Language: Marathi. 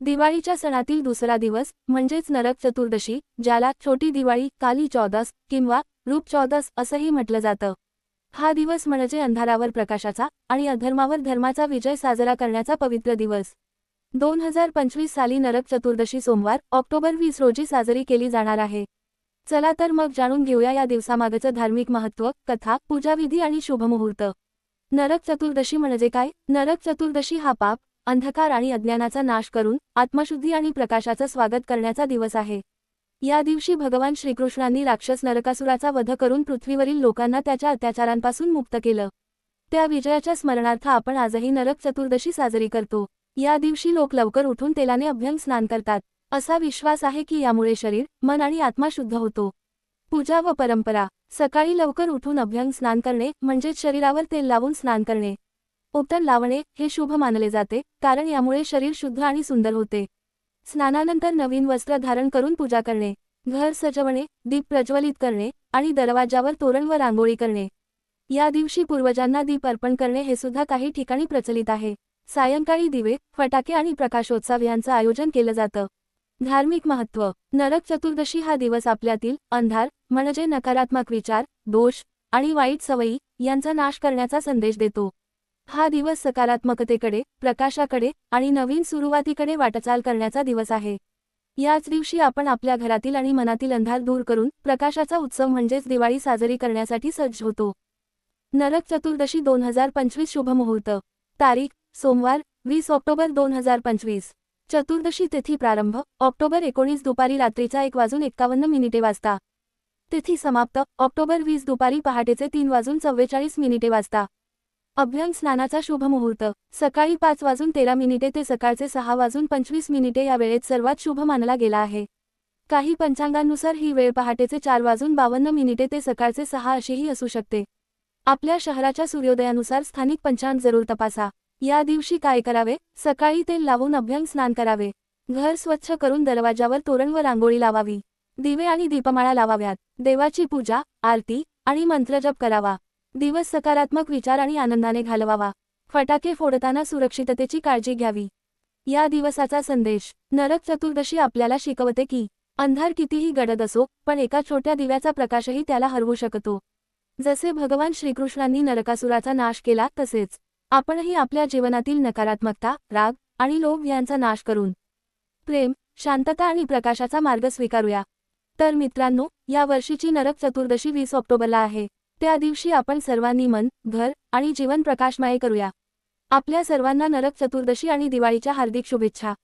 दिवाळीच्या सणातील दुसरा दिवस म्हणजेच नरक चतुर्दशी ज्याला छोटी दिवाळी काली चौदस किंवा रूप चौदस असंही म्हटलं जातं. हा दिवस म्हणजे अंधारावर प्रकाशाचा आणि अधर्मावर धर्माचा विजय साजरा करण्याचा पवित्र दिवस. दोन हजार पंचवीस साली नरक चतुर्दशी सोमवार ऑक्टोबर वीस रोजी साजरी केली जाणार आहे. चला तर मग जाणून घेऊया या दिवसामागचं धार्मिक महत्त्व कथा पूजाविधी आणि शुभमुहूर्त. नरक चतुर्दशी म्हणजे काय? नरक चतुर्दशी हा पाप अंधकार आणि अज्ञानाचा नाश करून आत्मशुद्धी आणि प्रकाशाचं स्वागत करण्याचा दिवस आहे. या दिवशी भगवान श्रीकृष्णांनी राक्षस नरकासुराचा वध करून पृथ्वीवरील लोकांना त्याच्या अत्याचारांपासून मुक्त केलं. त्या विजयाच्या स्मरणार्थ आपण आजही नरक चतुर्दशी साजरी करतो. या दिवशी लोक लवकर उठून तेलाने अभ्यंग स्नान करतात. असा विश्वास आहे की यामुळे शरीर मन आणि आत्मा शुद्ध होतो. पूजा व परंपरा. सकाळी लवकर उठून अभ्यंग स्नान करणे म्हणजेच शरीरावर तेल लावून स्नान करणे. उपटन लावणे हे शुभ मानले जाते कारण यामुळे शरीर शुद्ध आणि सुंदर होते. स्नानानंतर नवीन वस्त्र धारण करून पूजा करणे घर सजवणे दीप प्रज्वलित करणे आणि दरवाजावर तोरण व रांगोळी करणे. या दिवशी पूर्वजांना दीप अर्पण करणे हे सुद्धा काही ठिकाणी प्रचलित आहे. सायंकाळी दिवे फटाके आणि प्रकाशोत्सव यांचं आयोजन केलं जातं. धार्मिक महत्त्व नरक चतुर्दशी हा दिवस आपल्यातील अंधार म्हणजे नकारात्मक विचार दोष आणि वाईट सवयी यांचा नाश करण्याचा संदेश देतो. हा दिवस सकारात्मकतेकडे प्रकाशाकडे आणि नवीन सुरुवातीकडे वाटचाल करण्याचा दिवस आहे. याच दिवशी आपण आपल्या घरातील आणि मनातील अंधार दूर करून प्रकाशाचा उत्सव म्हणजेच दिवाळी साजरी करण्यासाठी सज्ज होतो. नरक चतुर्दशी दोन हजार पंचवीस शुभमुहूर्त. तारीख सोमवार वीस ऑक्टोबर दोन हजार पंचवीस. चतुर्दशी तिथी प्रारंभ ऑक्टोबर एकोणीस दुपारी रात्रीचा एक वाजून एक्कावन्न मिनिटे वाजता. तिथी समाप्त ऑक्टोबर वीस दुपारी पहाटेचे तीन वाजून चव्वेचाळीस मिनिटे वाजता. अभ्यंग स्नानाचा शुभ मुहूर्त. सकाळी पाच वाजून तेरा मिनिटे ते सकाळचे सहा वाजून पंचवीस मिनिटे या वेळेत सर्वात शुभ मानला गेला आहे. काही पंचांगांनुसार ही वेळ पहाटेचे चार वाजून बावन्न मिनिटे ते सकाळचे सहा अशीही असू शकते. आपल्या शहराच्या सूर्योदयानुसार स्थानिक पंचांग जरूर तपासा. या दिवशी काय करावे? सकाळी तेल लावून अभ्यंग स्नान करावे. घर स्वच्छ करून दरवाजावर तोरण व रांगोळी लावावी. दिवे आणि दीपमाळा लावाव्यात. देवाची पूजा आरती आणि मंत्रजप करावा. दिवस सकारात्मक विचार आणि आनंदाने घालवावा. फटाके फोडताना सुरक्षिततेची काळजी घ्यावी. या दिवसाचा संदेश. नरक चतुर्दशी आपल्याला शिकवते की अंधार कितीही गडद असो पण एका छोट्या दिव्याचा प्रकाशही त्याला हरवू शकतो. जसे भगवान श्रीकृष्णांनी नरकासुराचा नाश केला तसेच आपणही आपल्या जीवनातील नकारात्मकता राग आणि लोभ यांचा नाश करून प्रेम शांतता आणि प्रकाशाचा मार्ग स्वीकारूया. तर मित्रांनो या वर्षीची नरक चतुर्दशी वीस ऑक्टोबरला आहे. त्या दिवशी आपण सर्वांनी मन घर आणि जीवन प्रकाशमय करूया. आपल्या सर्वांना नरक चतुर्दशी आणि दिवाळीच्या हार्दिक शुभेच्छा.